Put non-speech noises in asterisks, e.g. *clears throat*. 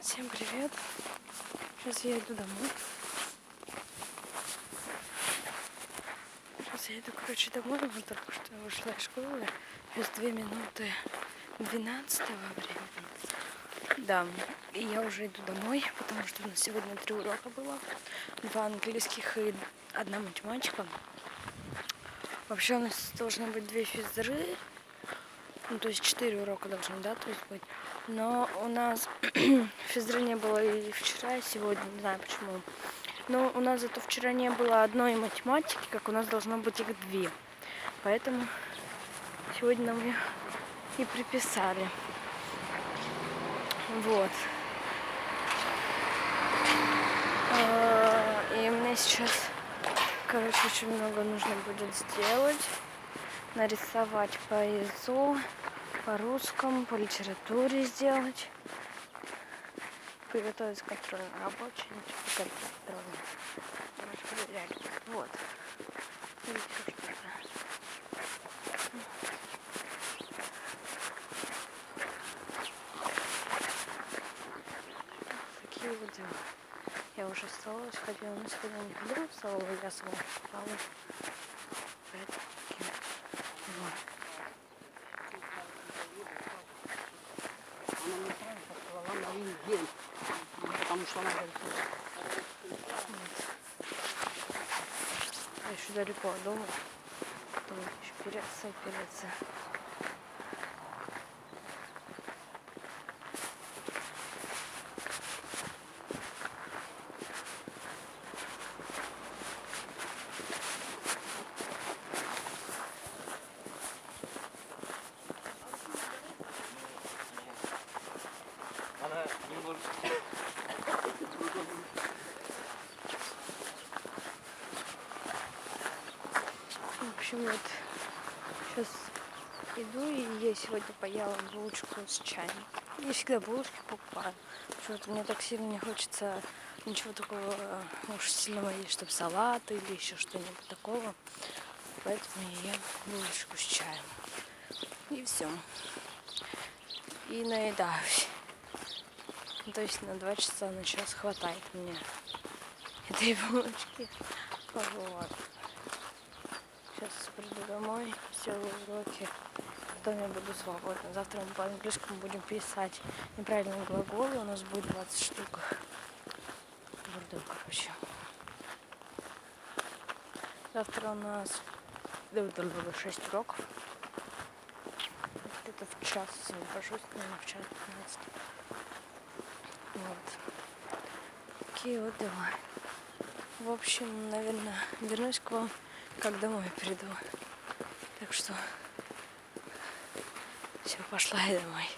Всем привет. Сейчас я иду домой. Сейчас я иду, короче, домой. Вот только что я вышла из школы. Сейчас 2 минуты 12 времени. Да, и я уже иду домой, потому что у нас сегодня три урока было. Два английских и одна математика. Вообще у нас должны быть две физры. Ну, то есть четыре урока должны, да, то есть быть. Но у нас *clears throat* физры не было и вчера, и сегодня, не знаю почему. Но у нас зато вчера не было одной математики, как у нас должно быть их две. Поэтому сегодня нам ее и приписали. Вот. А, И мне сейчас, короче, очень много нужно будет сделать. Нарисовать по ИЗУ, по литературе сделать. Приготовить контрольную рабочую, ничего контрольную. Короче, проверять. Вот. Такие вот дела. Я уже в столовую сходила, но сегодня не ходила в столовую, я сама встала. Поэтому такие дела. Она мне сразу сказала на один день, потому что она говорит, Я еще далеко от дома. Потом еще переться, переться. Общем, вот сейчас иду, и я сегодня поела булочку с чаем. Я всегда булочки покупаю. Почему-то мне так сильно не хочется ничего такого э, уж сильного есть, чтобы салат или еще что-нибудь такого. Поэтому я ем булочку с чаем. И все. И наедаюсь. Ну, То есть на два часа на час хватает мне этой булочки. Вот. Сейчас приду домой, сделаю уроки, потом я буду свободна. Завтра мы по английскому будем писать неправильные глаголы, у нас будет 20 штук. Бурду, короче. Завтра у нас 6 уроков. Где-то в час нахожусь, наверное, в час 15. Вот. Такие вот дела. В общем, наверное, вернусь к вам, как домой приду. Так что все, пошла я домой.